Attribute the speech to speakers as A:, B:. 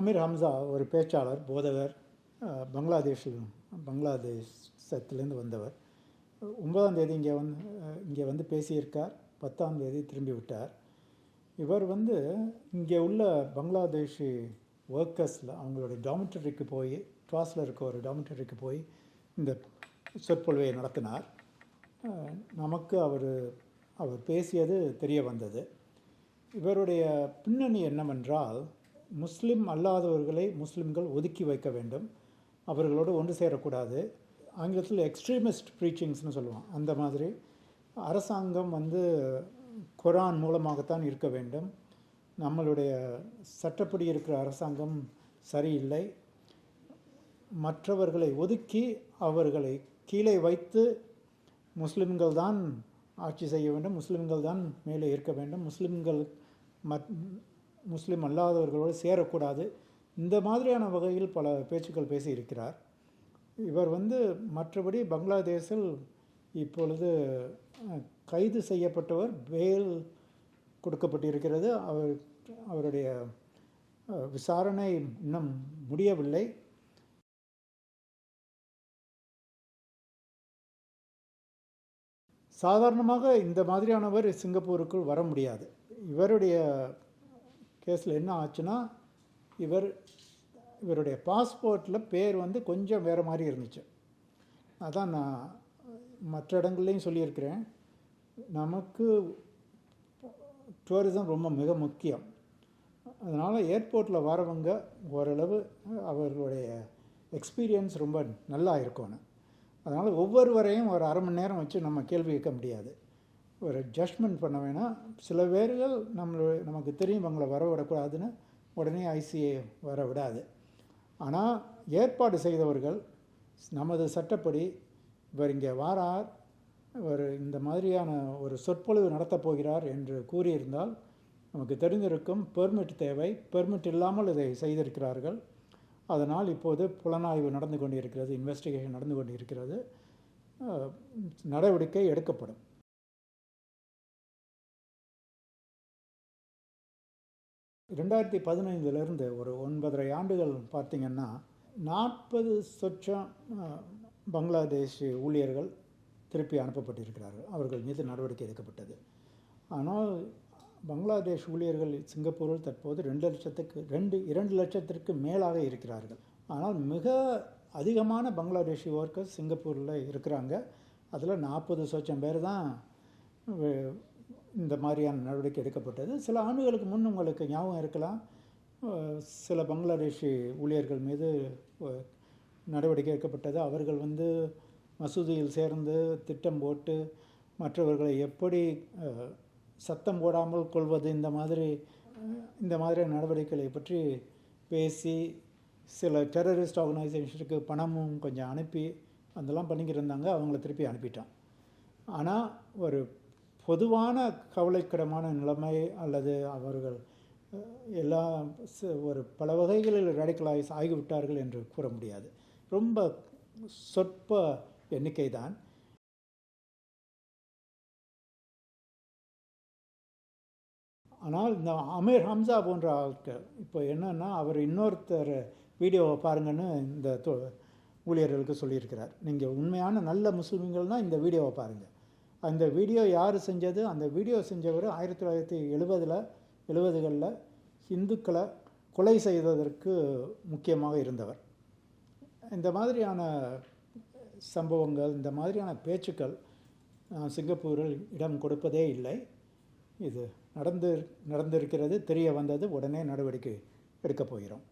A: Amir Hamza ஒரு பேச்சாளர் போதகர் பங்களாதேஷில் பங்களாதேசத்துலேருந்து வந்தவர். ஒன்பதாம் தேதி இங்கே வந்து இங்கே வந்து பேசியிருக்கார். பத்தாம் தேதி திரும்பி விட்டார். இவர் வந்து இங்கே உள்ள பங்களாதேஷி ஒர்க்கர்ஸில் அவங்களுடைய டாமிட்டரிக்கு போய் ட்ராஸில் இருக்க ஒரு டாமிட்டரிக்கு போய் இந்த சொற்பொழிவை நடத்தினார். நமக்கு அவர் அவர் பேசியது தெரிய வந்தது. இவருடைய பின்னணி என்னவென்றால் முஸ்லிம் அல்லாதவர்களை முஸ்லிம்கள் ஒதுக்கி வைக்க வேண்டும். அவர்களோடு ஒன்று சேரக்கூடாது. ஆங்கிலத்தில் எக்ஸ்ட்ரீமிஸ்ட் ப்ரீச்சிங்ஸ்னு சொல்லுவோம் அந்த மாதிரி அரசாங்கம் வந்து குரான் மூலமாகத்தான் இருக்க வேண்டும். நம்மளுடைய சட்டப்படி இருக்கிற அரசாங்கம் சரியில்லை. மற்றவர்களை ஒதுக்கி அவர்களை கீழே வைத்து முஸ்லிம்கள் தான் ஆட்சி செய்ய வேண்டும். முஸ்லிம்கள் தான் மேலே இருக்க வேண்டும். முஸ்லிம்கள் மத் முஸ்லீம் அல்லாதவர்களோடு சேரக்கூடாது. இந்த மாதிரியான வகையில் பல பேச்சுக்கள் பேசியிருக்கிறார். இவர் வந்து மற்றபடி பங்களாதேஷில் இப்பொழுது கைது செய்யப்பட்டவர் பெயில் கொடுக்கப்பட்டிருக்கிறது. அவர் அவருடைய விசாரணை இன்னும் முடியவில்லை. சாதாரணமாக இந்த மாதிரியானவர் சிங்கப்பூருக்குள் வர முடியாது. இவருடைய கேஸில் என்ன ஆச்சுன்னா இவர் இவருடைய பாஸ்போர்ட்டில் பேர் வந்து கொஞ்சம் வேறு மாதிரி இருந்துச்சு. அதான் நான் மற்ற இடங்கள்லையும் சொல்லியிருக்கிறேன். நமக்கு டூரிசம் ரொம்ப மிக முக்கியம். அதனால் ஏர்போர்ட்டில் வரவங்க ஓரளவு அவர்களுடைய எக்ஸ்பீரியன்ஸ் ரொம்ப நல்லா இருக்கணும் அதனால் ஒவ்வொருவரையும் ஒரு அரை மணி நேரம் வச்சு நம்ம கேள்வி கேட்க முடியாது. ஒரு ஜட்ஜ்மெண்ட் பண்ண வேணாம். சில பேர்கள் நம்ம நமக்கு தெரியும் அவங்களை வர விடக்கூடாதுன்னு உடனே ஐசிஏ வர விடாது ஆனால் ஏற்பாடு செய்தவர்கள் நமது சட்டப்படி இவர் இங்கே வாரார் இவர் இந்த மாதிரியான ஒரு சொற்பொழிவு நடத்தப் போகிறார் என்று கூறியிருந்தால் நமக்கு தெரிந்திருக்கும் பெர்மிட் தேவை. பெர்மிட் இல்லாமல் இதை செய்திருக்கிறார்கள். அதனால் இப்போது புலனாய்வு நடந்து கொண்டிருக்கிறது இன்வெஸ்டிகேஷன் நடந்து கொண்டிருக்கிறது. நடவடிக்கை எடுக்கப்படும். ரெண்டாயிரத்தி பதினைந்துலேருந்து ஒரு ஒன்பதரை ஆண்டுகள் பார்த்திங்கன்னா நாற்பது சொச்சம் பங்களாதேஷ் ஊழியர்கள் திருப்பி அனுப்பப்பட்டிருக்கிறார்கள். அவர்கள் மீது நடவடிக்கை எடுக்கப்பட்டது. ஆனால் பங்களாதேஷ் ஊழியர்கள் சிங்கப்பூரில் தற்போது ரெண்டு லட்சத்துக்கு ரெண்டு இரண்டு லட்சத்திற்கு மேலாக இருக்கிறார்கள். ஆனால் மிக அதிகமான பங்களாதேஷி ஒர்க்கர்ஸ் சிங்கப்பூரில் இருக்கிறாங்க. அதில் நாற்பது சொச்சம் பேர் தான் இந்த மாதிரியான நடவடிக்கை எடுக்கப்பட்டது. சில ஆண்டுகளுக்கு முன் உங்களுக்கு ஞாபகம் இருக்கலாம். சில பங்களாதேஷி ஊழியர்கள் மீது நடவடிக்கை எடுக்கப்பட்டது. அவர்கள் வந்து மசூதியில் சேர்ந்து திட்டம் போட்டு மற்றவர்களை எப்படி சத்தம் போடாமல் கொள்வது இந்த மாதிரி இந்த மாதிரியான நடவடிக்கைகளை பற்றி பேசி சில டெரரிஸ்ட் ஆர்கனைசேஷனுக்கு பணமும் கொஞ்சம் அனுப்பி அதெல்லாம் பண்ணிக்கிட்டு இருந்தாங்க. அவங்கள திருப்பி அனுப்பிட்டான். ஆனால் ஒரு பொதுவான கவலைக்கிடமான நிலைமை அல்லது அவர்கள் எல்லா ச- ஒரு பல வகைகளில் ரேடிக்கலைஸ் ஆகிவிட்டார்கள் என்று கூற முடியாது. ரொம்ப சொற்ப எண்ணிக்கை தான் ஆனால் இந்த அமீர் ஹம்சா போன்ற ஆட்கள் இப்போ என்னன்னா அவர் இன்னொருத்தர் வீடியோவை பாருங்கன்னு இந்த தொ- ஊழியர்களுக்கு சொல்லியிருக்கிறார். நீங்கள் உண்மையான நல்ல முஸ்லீம்கள் தான் இந்த வீடியோவை பாருங்கள் அந்த வீடியோ யார் செஞ்சது? அந்த வீடியோ செஞ்சவர் ஆயிரத்தி தொள்ளாயிரத்தி எழுபதில் எழுபதுகளில் இந்துக்களை கொலை செய்ததற்கு முக்கியமாக இருந்தவர். இந்த மாதிரியான சம்பவங்கள் இந்த மாதிரியான பேச்சுக்கள் சிங்கப்பூரில் இடம் கொடுப்பதே இல்லை. இது நடந்து நடந்திருக்கிறது தெரிய வந்தது உடனே நடவடிக்கை எடுக்கப் போகிறோம்.